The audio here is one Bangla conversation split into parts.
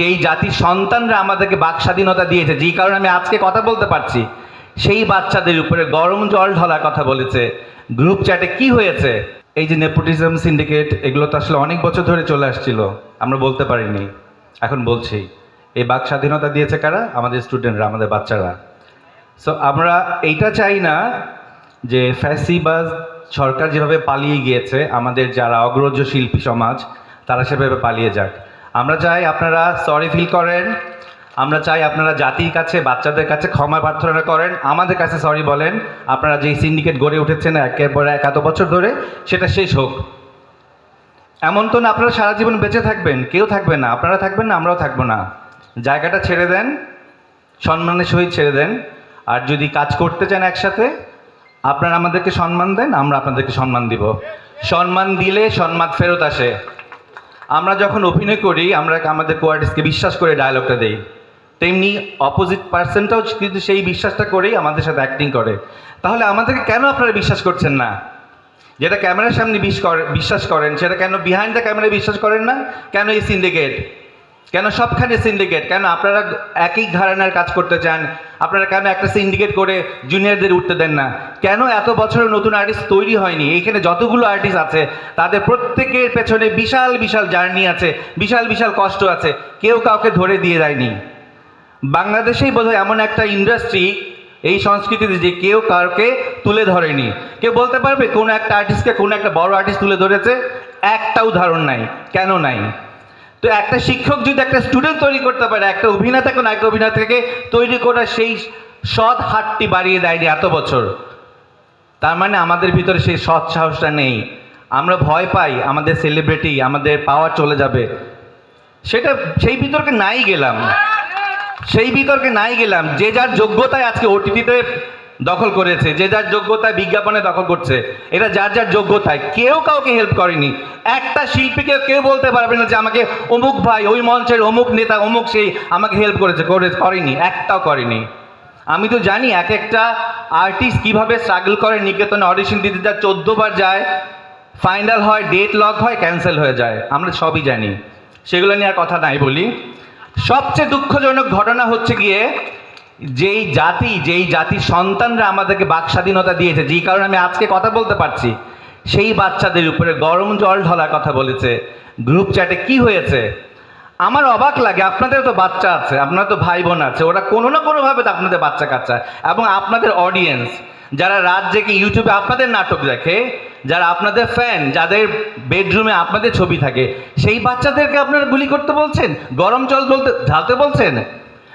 যেই জাতির সন্তানরা আমাদেরকে বাক স্বাধীনতা দিয়েছে, যেই কারণে আমি আজকে কথা বলতে পারছি, সেই বাচ্চাদের উপরে গরম জল ঢলার কথা বলেছে। গ্রুপ চ্যাটে কি হয়েছে? এই যে নেপোটিজম সিন্ডিকেট এগুলো তো আসলে অনেক বছর ধরে চলে আসছিল, আমরা বলতে পারিনি। এখন বলছি, এই বাক স্বাধীনতা দিয়েছে কারা? আমাদের স্টুডেন্টরা আমাদের বাচ্চারা। সো আমরা এইটা চাই না যে ফ্যাসিবাজ সরকার যেভাবে পালিয়ে গিয়েছে, আমাদের যারা অগ্রজ শিল্পী সমাজ, তারা সেভাবে পালিয়ে যাক। আমরা চাই আপনারা সরি ফিল করেন। আমরা চাই আপনারা জাতির কাছে, বাচ্চাদের কাছে ক্ষমা প্রার্থনা করেন। আমাদের কাছে সরি বলেন। আপনারা যেই সিন্ডিকেট গড়ে উঠেছেন একের পর এক এত বছর ধরে, সেটা শেষ হোক। এমন তো না, আপনারা সারা জীবন বেঁচে থাকবেন, কেউ থাকবে না। আপনারা থাকবেন না, আমরাও থাকব না। জায়গাটা ছেড়ে দেন সম্মানের সহিত ছেড়ে দেন। আর যদি কাজ করতে চান একসাথে, আপনারা আমাদেরকে সম্মান দেন, আমরা আপনাদেরকে সম্মান দিব। সম্মান দিলে সম্মান ফেরত আসে। আমরা যখন অভিনয় করি, আমরা আমাদের কোয়ার্টিসকে বিশ্বাস করে ডায়লগটা দেই। তেমনি অপোজিট পার্সনটাও কিন্তু সেই বিশ্বাসটা করেই আমাদের সাথে অ্যাক্টিং করে। তাহলে আমাদেরকে কেন আপনারা বিশ্বাস করছেন না? যেটা ক্যামেরার সামনে বিশ্বাস করেন, সেটা কেন বিহাইন্ড দ্য ক্যামেরায় বিশ্বাস করেন না? কেন এই সিন্ডিকেট কেন সবখানে সিন্ডিকেট কেন আপনারা একই ঘরানার কাজ করতে চান? আপনারা কেন একটা সিন্ডিকেট করে জুনিয়রদের উঠতে দেন না? কেন এত বছরের নতুন আর্টিস্ট তৈরি হয়নি? এখানে যতগুলো আর্টিস্ট আছে, তাদের প্রত্যেকের পেছনে বিশাল বিশাল জার্নি আছে, বিশাল বিশাল কষ্ট আছে। কেউ কাউকে ধরে দিয়ে দেয়নি বাংলাদেশেই বোধহয় এমন একটা ইন্ডাস্ট্রি এই সংস্কৃতিতে যে কেউ কাউকে তুলে ধরেনি। কেউ বলতে পারবে কোনো একটা আর্টিস্টকে কোনো একটা বড় আর্টিস্ট তুলে ধরেছে? একটা উদাহরণ নাই। কেন নাই? তো একটা শিক্ষক যদি একটা স্টুডেন্ট তৈরি করতে পারে, একটা অভিনেতা কোনো একটা অভিনেতাকে তৈরি করার সেই সৎ হাতটি বাড়িয়ে দেয়নি এত বছর। তার মানে আমাদের ভিতরে সেই সৎ সাহসটা নেই। আমরা ভয় পাই, আমাদের সেলিব্রিটি আমাদের পাওয়ার চলে যাবে। সেটা সেই বিতর্কে নাই গেলাম। সেই বিতর্কে নাই গেলাম। যে যার যোগ্যতায় আজকে ওটিটিতে দখল করেছে, যে যার যোগ্যতায় বিজ্ঞাপনে দখল করছে, এটা যার যার যোগ্যতায়, কেউ কাউকে হেল্প করেনি। একটা শিল্পীকে কেউ বলতে পারবে না যে আমাকে অমুক ভাই, ওই মঞ্চের অমুক নেতা, অমুক সেই আমাকে হেল্প করেছে, করে, করেনি, একটাও করেনি। আমি তো জানি এক একটা আর্টিস্ট কীভাবে স্ট্রাগল করে, নিকেতনে অডিশন দিতে যা চোদ্দ বার যায় ফাইনাল হয় ডেট লক হয় ক্যান্সেল হয়ে যায়, আমরা সবই জানি। সেগুলো নিয়ে আর কথা নাই বলি। সবচেয়ে দুঃখজনক ঘটনা হচ্ছে গিয়ে যেই জাতি, যেই জাতির সন্তানরা আমাদেরকে বাক স্বাধীনতা দিয়েছে, যেই কারণে আমি আজকে কথা বলতে পারছি, সেই বাচ্চাদের উপরে গরম জল ঢলার কথা বলেছে। গ্রুপ চ্যাটে কি হয়েছে? আমার অবাক লাগে, আপনাদের তো বাচ্চা আছে, আপনার তো ভাই বোন আছে, ওরা কোনো না কোনোভাবে তো আপনাদের বাচ্চা কাচ্চা এবং আপনাদের অডিয়েন্স যারা রাত জেগে ইউটিউবে আপনাদের নাটক দেখে, যারা আপনাদের ফ্যান যাদের বেডরুমে আপনাদের ছবি থাকে, সেই বাচ্চাদেরকে আপনারা গুলি করতে বলছেন? গরম জল বলতে ঢালতে বলছেন?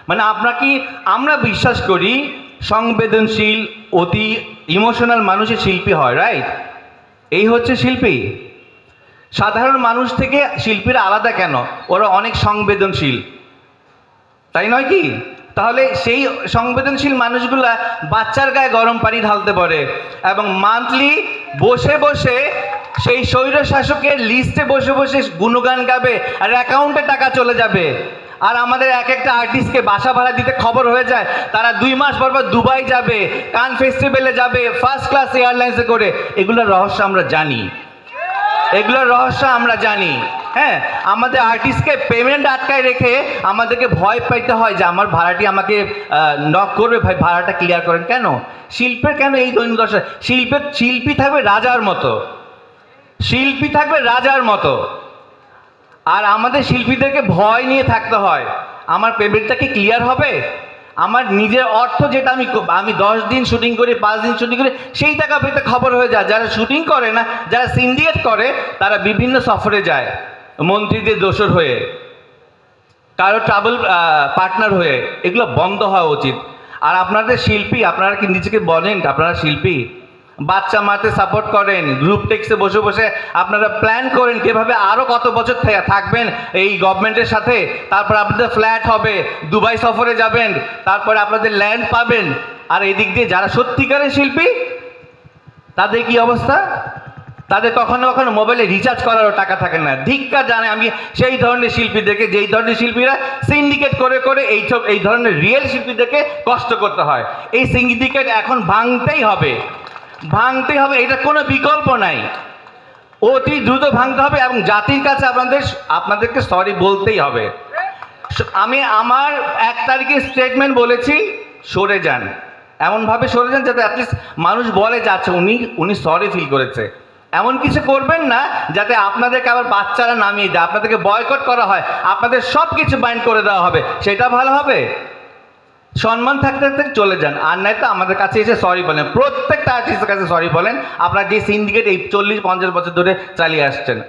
মানে আপনার কি আমরা বিশ্বাস করি সংবেদনশীল, অতি ইমোশনাল মানুষের শিল্পী হয় রাইট এই হচ্ছে শিল্পী। সাধারণ মানুষ থেকে শিল্পীরা আলাদা কেন? ওরা অনেক সংবেদনশীল। তাই নয় কি? তাহলে সেই সংবেদনশীল মানুষগুলা বাচ্চার গায়ে গরম পানি ঢালতে পারে এবং মান্থলি বসে বসে সেই স্বৈর শাসকের লিস্টে বসে বসে গুণগান গাবে আর অ্যাকাউন্টে টাকা চলে যাবে। আর আমাদের এক একটা আর্টিস্টকে বাসা ভাড়া দিতে খবর হয়ে যায়, তারা দুই মাস পর পর দুবাই যাবে, কান ফেস্টিভ্যালে যাবে ফার্স্ট ক্লাস এয়ারলাইন্সে করে। এগুলোর রহস্য আমরা জানি। এগুলোর রহস্য আমরা জানি। হ্যাঁ আমাদের আর্টিস্টকে পেমেন্ট আটকায় রেখে আমাদেরকে ভয় পাইতে হয় যে, আমার ভাড়াটি আমাকে নক করবে ভাই, ভাড়াটা ক্লিয়ার করেন। কেন? শিল্পের কেন এই দৈনিক দশা? শিল্পের, শিল্পী থাকবে রাজার মতো। শিল্পী থাকবে রাজার মতো। আর আমাদের শিল্পীদেরকে ভয় নিয়ে থাকতে হয়। আমার পেমেন্টটা কি ক্লিয়ার হবে? আমার নিজের অর্থ যেটা আমি আমি দশ দিন শুটিং করি, পাঁচ দিন শুটিং করি, সেই টাকা পেতে খবর হয়ে যায়। যারা শুটিং করে না, যারা সিন্ডিকেট করে, তারা বিভিন্ন সফরে যায় মন্ত্রীদের দোসর হয়ে, কারও ট্রাভেল পার্টনার হয়ে। এগুলো বন্ধ হওয়া উচিত। আর আপনাদের শিল্পী, আপনারা কি নিজেকে বলেন? আপনারা শিল্পী বাচ্চা মারতে সাপোর্ট করেন গ্রুপ টেক্সে বসে বসে আপনারা প্ল্যান করেন কীভাবে আরও কত বছর থাকবেন এই গভর্নমেন্টের সাথে। তারপর আপনাদের ফ্ল্যাট হবে, দুবাই সফরে যাবেন, তারপরে আপনাদের ল্যান্ড পাবেন। আর এদিক দিয়ে যারা সত্যিকারের শিল্পী, তাদের কি অবস্থা? তাদের কখনো কখনো মোবাইলে রিচার্জ করারও টাকা থাকে না। ধিক্কা জানে আমি সেই ধরনের শিল্পীদেরকে, যেই ধরনের শিল্পীরা সিন্ডিকেট করে করে এই সব এই ধরনের রিয়েল শিল্পীদেরকে কষ্ট করতে হয়। এই সিন্ডিকেট এখন ভাঙতেই হবে। ভাঙতেই হবে, এটা কোনো বিকল্প নাই। অতি দ্রুত ভাঙতে হবে এবং জাতির কাছে আপনাদের, আপনাদেরকে সরি বলতেই হবে। আমি আমার এক তারিখে স্টেটমেন্ট বলেছি, সরে যান। এমনভাবে সরে যান যাতে অ্যাটলিস্ট মানুষ বলে যাচ্ছে উনি উনি সরি ফিল করেছে। এমন কিছু করবেন না, যাতে আপনাদেরকে আবার বাচ্চারা নামিয়ে দেয়। আপনাদেরকে বয়কট করা হয়। আপনাদের সব কিছু বাইন্ড করে দেওয়া হবে। সেটা ভালো হবে? সম্মান থাকতে থাকতে চলে যান। আর নাই তো আমাদের কাছে এসে সরি বলেন। প্রত্যেকটা আর্টিস্টের কাছে সরি বলেন। আপনারা যে সিন্ডিকেট এই চল্লিশ, পঞ্চাশ বছর ধরে চালিয়ে আসছেন।